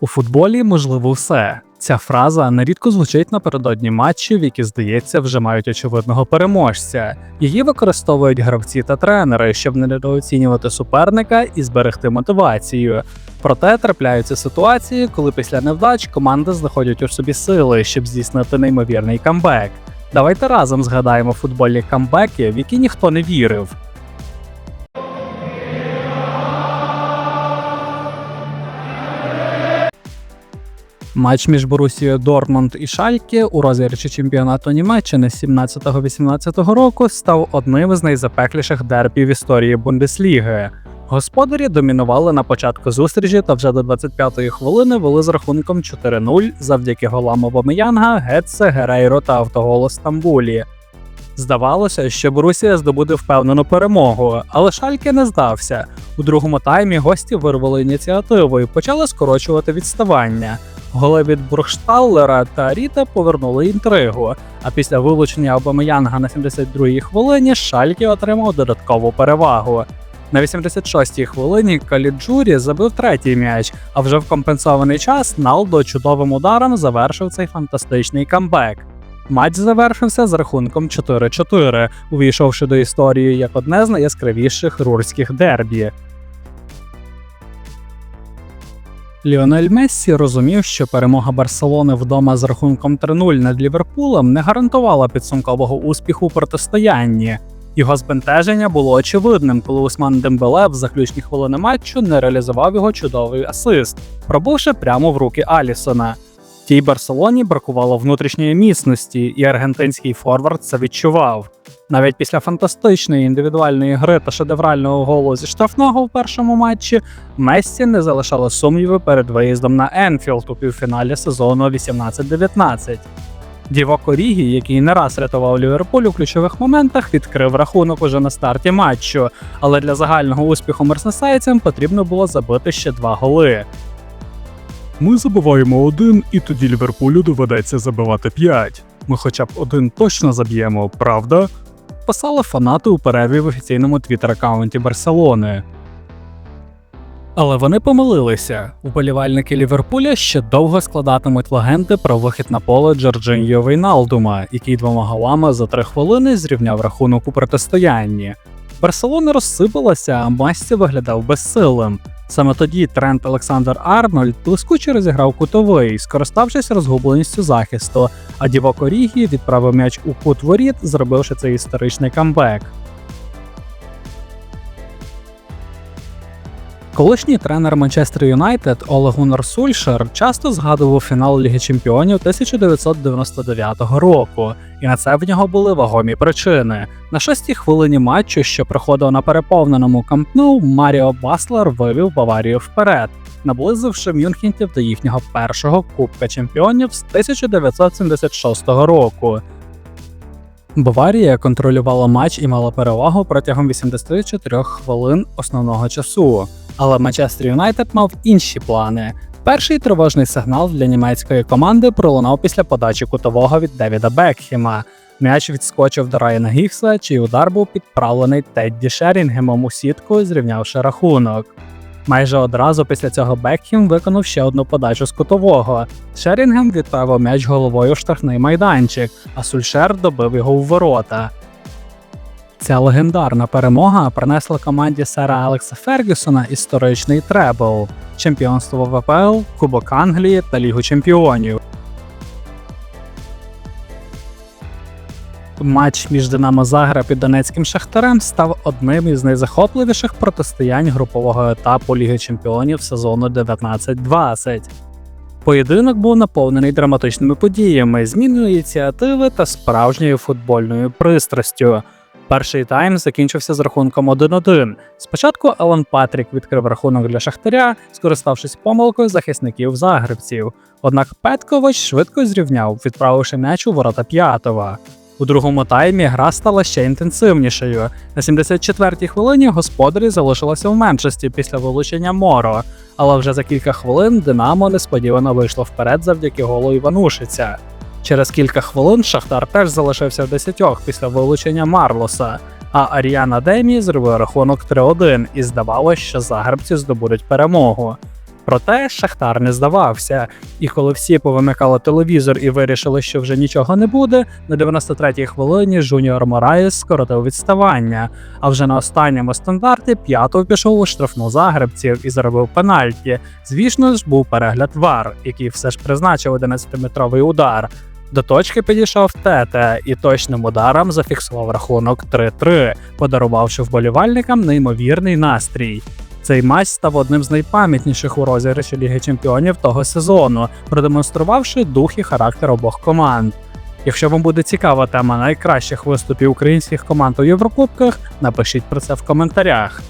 У футболі можливо все. Ця фраза нерідко звучить напередодні матчів, які, здається, вже мають очевидного переможця. Її використовують гравці та тренери, щоб не недооцінювати суперника і зберегти мотивацію. Проте трапляються ситуації, коли після невдач команди знаходять у собі сили, щоб здійснити неймовірний камбек. Давайте разом згадаємо футбольні камбеки, в які ніхто не вірив. Матч між Борусією Дортмунд і Шальке у розіграші чемпіонату Німеччини 17-18 року став одним із найзапекліших дербів в історії Бундесліги. Господарі домінували на початку зустрічі та вже до 25-ї хвилини вели з рахунком 4-0 завдяки голам Обамеянга, Гетце, Герейро та автоголу Стамбулі. Здавалося, що Борусія здобуде впевнену перемогу, але Шальке не здався. У другому таймі гості вирвали ініціативу і почали скорочувати відставання. Голи Бурхшталлера та Ріта повернули інтригу. А після вилучення Обамеянга на 72-й хвилині Шальке отримав додаткову перевагу. На 86-й хвилині Каліджурі забив третій м'яч, а вже в компенсований час Налдо чудовим ударом завершив цей фантастичний камбек. Матч завершився з рахунком 4-4, увійшовши до історії як одне з найяскравіших рурських дербі. Ліонель Мессі розумів, що перемога Барселони вдома з рахунком 3-0 над Ліверпулем не гарантувала підсумкового успіху у протистоянні. Його збентеження було очевидним, коли Усман Дембеле в заключні хвилини матчу не реалізував його чудовий асист, пробувши прямо в руки Алісона. Тій Барселоні бракувало внутрішньої міцності, і аргентинський форвард це відчував. Навіть після фантастичної індивідуальної гри та шедеврального голу зі штрафного в першому матчі Мессі не залишало сумніви перед виїздом на Енфілд у півфіналі сезону 18-19. Діво Корігі, який не раз рятував Ліверпуль у ключових моментах, відкрив рахунок уже на старті матчу, але для загального успіху мерсесайцям потрібно було забити ще два голи. Ми забиваємо один, і тоді Ліверпулю доведеться забивати п'ять. Ми хоча б один точно заб'ємо, правда? Писали фанати у перерві в офіційному твіттер-аккаунті Барселони. Але вони помилилися. Уболівальники Ліверпуля ще довго складатимуть легенди про вихід на поле Джорджиньо Вейналдума, який двома голами за три хвилини зрівняв рахунок у протистоянні. Барселона розсипалася, а Масті виглядав безсилим. Саме тоді Трент Олександр Арнольд блискуче розіграв кутовий, скориставшись розгубленістю захисту, а Діво Орігі відправив м'яч у кут воріт, зробивши цей історичний камбек. Колишній тренер Манчестер Юнайтед Гуннар Сульшер часто згадував фінал Ліги Чемпіонів 1999 року, і на це в нього були вагомі причини. На шостій хвилині матчу, що проходив на переповненому кампну, Маріо Баслер вивів Баварію вперед, наблизивши мюнхентів до їхнього першого Кубка чемпіонів з 1976 року. Баварія контролювала матч і мала перевагу протягом 84 хвилин основного часу. Але Манчестер Юнайтед мав інші плани. Перший тривожний сигнал для німецької команди пролунав після подачі кутового від Девіда Бекхема. М'яч відскочив до Райана Гігса, чий удар був підправлений Тедді Шерінгемом у сітку, зрівнявши рахунок. Майже одразу після цього Бекхем виконав ще одну подачу з кутового. Шерінгем відправив м'яч головою в штрафний майданчик, а Сульшер добив його у ворота. Ця легендарна перемога принесла команді сера Алекса Фергюсона історичний требл чемпіонство ВПЛ, Кубок Англії та Лігу Чемпіонів. Матч між Динамо Загреб і Донецьким Шахтарем став одним із найзахопливіших протистоянь групового етапу Ліги Чемпіонів сезону 19-20. Поєдинок був наповнений драматичними подіями, зміною ініціативи та справжньою футбольною пристрастю. Перший тайм закінчився з рахунком 1-1. Спочатку Елен Патрік відкрив рахунок для Шахтаря, скориставшись помилкою захисників загребців. Однак Петкович швидко зрівняв, відправивши м'яч у ворота п'ятого. У другому таймі гра стала ще інтенсивнішою. На 74-й хвилині господарі залишилися в меншості після вилучення Моро, але вже за кілька хвилин Динамо несподівано вийшло вперед завдяки голу Іванушиця. Через кілька хвилин Шахтар теж залишився в десятьох після вилучення Марлоса, а Аріана Демі зробив рахунок 3-1 і здавалося, що загребці здобудуть перемогу. Проте Шахтар не здавався, і коли всі повимикали телевізор і вирішили, що вже нічого не буде, на 93-й хвилині Жуніор Мораєс скоротив відставання. А вже на останньому стандарті п'ятов пішов у штрафну загребців і заробив пенальті. Звісно ж, був перегляд ВАР, який все ж призначив 11-метровий удар. До точки підійшов Тете і точним ударом зафіксував рахунок 3-3, подарувавши вболівальникам неймовірний настрій. Цей матч став одним з найпам'ятніших у розіграші Ліги Чемпіонів того сезону, продемонструвавши дух і характер обох команд. Якщо вам буде цікава тема найкращих виступів українських команд у Єврокубках, напишіть про це в коментарях.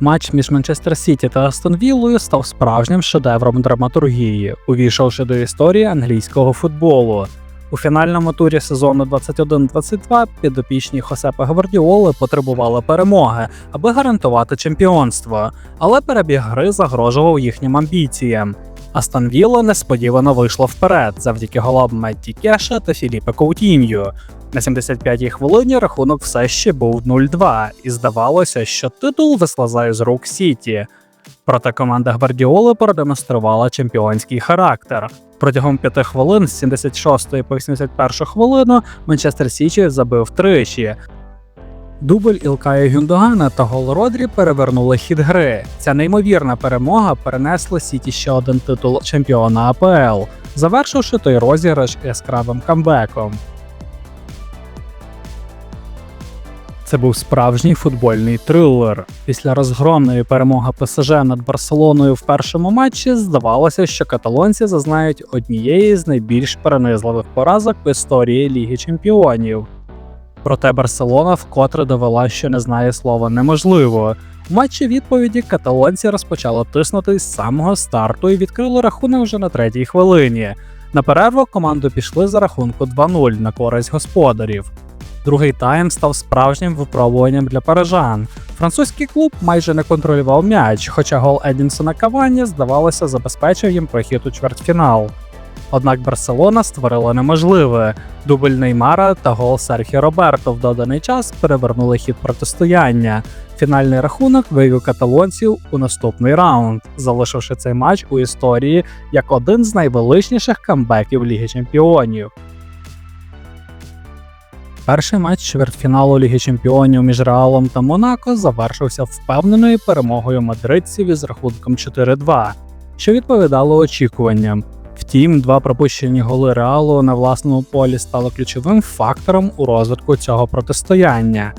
Матч між Манчестер Сіті та Астон Віллою став справжнім шедевром драматургії, увійшовши до історії англійського футболу. У фінальному турі сезону 21-22 підопічні Хосепа Гвардіоли потребували перемоги, аби гарантувати чемпіонство, але перебіг гри загрожував їхнім амбіціям. Астон Вілла несподівано вийшло вперед завдяки голам Метті Кеша та Філіпе Коутінью. На 75-й хвилині рахунок все ще був 0-2, і здавалося, що титул вислазає з рук Сіті. Проте команда Гвардіоли продемонструвала чемпіонський характер. Протягом 5 хвилин з 76 по 81 хвилину Манчестер Сіті забив тричі. Дубль Ілкая Гюндогана та гол Родрі перевернули хід гри. Ця неймовірна перемога перенесла Сіті ще один титул чемпіона АПЛ, завершивши той розіграш яскравим камбеком. Це був справжній футбольний трилер. Після розгромної перемоги ПСЖ над Барселоною в першому матчі здавалося, що каталонці зазнають однієї з найбільш перенизливих поразок в історії Ліги Чемпіонів. Проте Барселона вкотре довела, що не знає слова неможливо. У матчі відповіді каталонці розпочали тиснути з самого старту і відкрили рахунок вже на третій хвилині. На перерву команду пішли за рахунку 2-0 на користь господарів. Другий тайм став справжнім випробуванням для парижан. Французький клуб майже не контролював м'яч, хоча гол Едінсона Кавані, здавалося, забезпечив їм прохід у чвертьфінал. Однак Барселона створила неможливе. Дубль Неймара та гол Серхі Роберто в доданий час перевернули хід протистояння. Фінальний рахунок вивів каталонців у наступний раунд, залишивши цей матч у історії як один з найвеличніших камбеків Ліги Чемпіонів. Перший матч чвертьфіналу Ліги Чемпіонів між Реалом та Монако завершився впевненою перемогою мадридців із рахунком 4-2, що відповідало очікуванням. Втім, два пропущені голи Реалу на власному полі стали ключовим фактором у розвитку цього протистояння.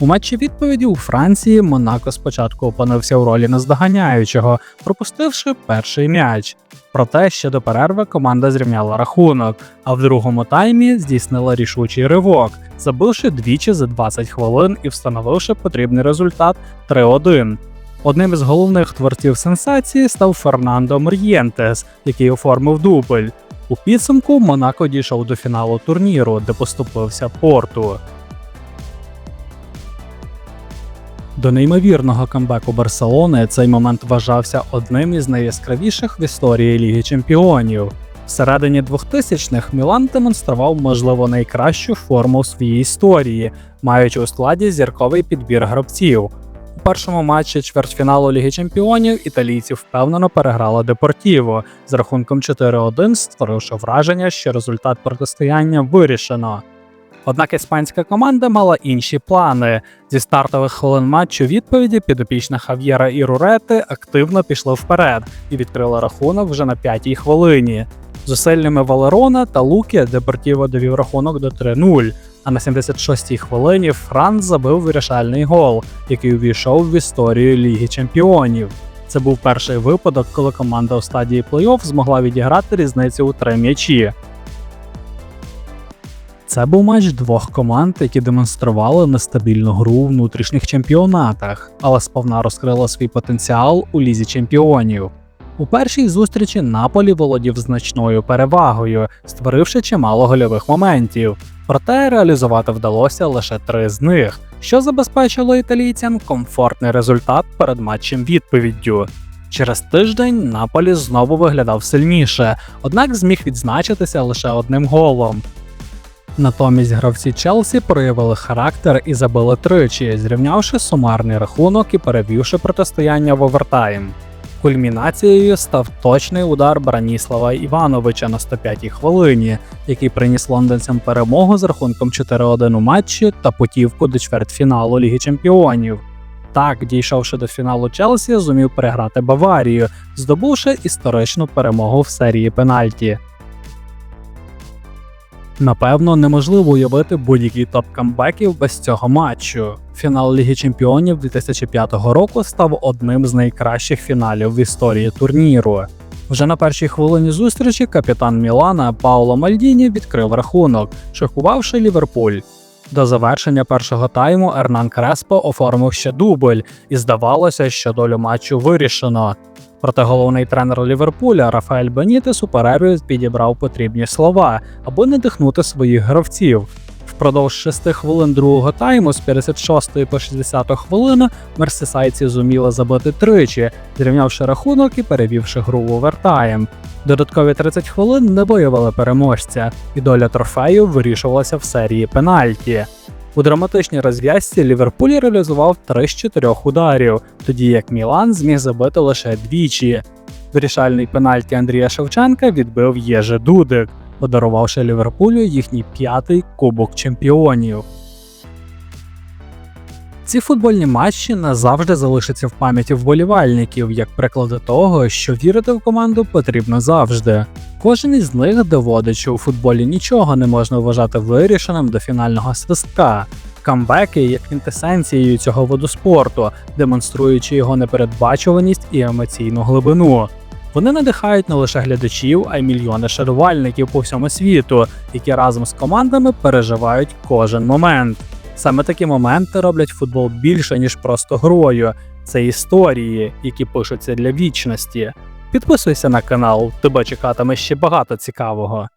У матчі відповіді у Франції Монако спочатку опинився в ролі наздоганяючого, пропустивши перший м'яч. Проте ще до перерви команда зрівняла рахунок, а в другому таймі здійснила рішучий ривок, забивши двічі за 20 хвилин і встановивши потрібний результат 3-1. Одним із головних творців сенсації став Фернандо Мор'єнтес, який оформив дубль. У підсумку Монако дійшов до фіналу турніру, де поступився порту. До неймовірного камбеку Барселони цей момент вважався одним із найяскравіших в історії Ліги Чемпіонів. Всередині 2000-х Мілан демонстрував, можливо, найкращу форму в своїй історії, маючи у складі зірковий підбір гравців. У першому матчі чвертьфіналу Ліги Чемпіонів італійці впевнено переграли Депортіво з рахунком 4-1, створивши враження, що результат протистояння вирішено. Однак іспанська команда мала інші плани. Зі стартових хвилин матчу відповіді підопічна Хав'єра і Рурети активно пішли вперед і відкрили рахунок вже на п'ятій хвилині. Зусиллями Валерона та Луки Депортіво довів рахунок до 3-0. А на 76-й хвилині Франц забив вирішальний гол, який увійшов в історію Ліги Чемпіонів. Це був перший випадок, коли команда у стадії плей-офф змогла відіграти різницю у три м'ячі. Це був матч двох команд, які демонстрували нестабільну гру у внутрішніх чемпіонатах, але сповна розкрила свій потенціал у лізі чемпіонів. У першій зустрічі Наполі володів значною перевагою, створивши чимало гольових моментів. Проте реалізувати вдалося лише три з них, що забезпечило італійцям комфортний результат перед матчем відповіддю. Через тиждень Наполі знову виглядав сильніше, однак зміг відзначитися лише одним голом. Натомість гравці Челсі проявили характер і забили тричі, зрівнявши сумарний рахунок і перевівши протистояння в овертайм. Кульмінацією став точний удар Браніслава Івановича на 105-й хвилині, який приніс лондонцям перемогу з рахунком 4-1 у матчі та путівку до чвертьфіналу Ліги Чемпіонів. Так, дійшовши до фіналу Челсі, зумів переграти Баварію, здобувши історичну перемогу в серії пенальті. Напевно, неможливо уявити будь-який топ камбеків без цього матчу. Фінал Ліги Чемпіонів 2005 року став одним з найкращих фіналів в історії турніру. Вже на першій хвилині зустрічі капітан Мілана Пауло Мальдіні відкрив рахунок, шокувавши Ліверпуль. До завершення першого тайму Ернан Креспо оформив ще дубль, і здавалося, що долю матчу вирішено. Проте головний тренер Ліверпуля Рафаель Бенітес у перерві підібрав потрібні слова, аби надихнути своїх гравців. Впродовж 6 хвилин другого тайму з 56 по 60 хвилину мерсисайці зуміли забити тричі, зрівнявши рахунок і перевівши гру в овертайм. Додаткові 30 хвилин не виявили переможця, і доля трофею вирішувалася в серії пенальті. У драматичній розв'язці Ліверпуль реалізував 3 з 4 ударів, тоді як Мілан зміг забити лише двічі. Вирішальний пенальті Андрія Шевченка відбив Єже Дудик, подарувавши Ліверпулю їхній п'ятий Кубок чемпіонів. Ці футбольні матчі назавжди залишаться в пам'яті вболівальників як приклади того, що вірити в команду потрібно завжди. Кожен із них доводить, що у футболі нічого не можна вважати вирішеним до фінального свистка. Камбеки є квінтесенцією цього виду спорту, демонструючи його непередбачуваність і емоційну глибину. Вони надихають не лише глядачів, а й мільйони шанувальників по всьому світу, які разом з командами переживають кожен момент. Саме такі моменти роблять футбол більше, ніж просто грою. Це історії, які пишуться для вічності. Підписуйся на канал, тебе чекатиме ще багато цікавого.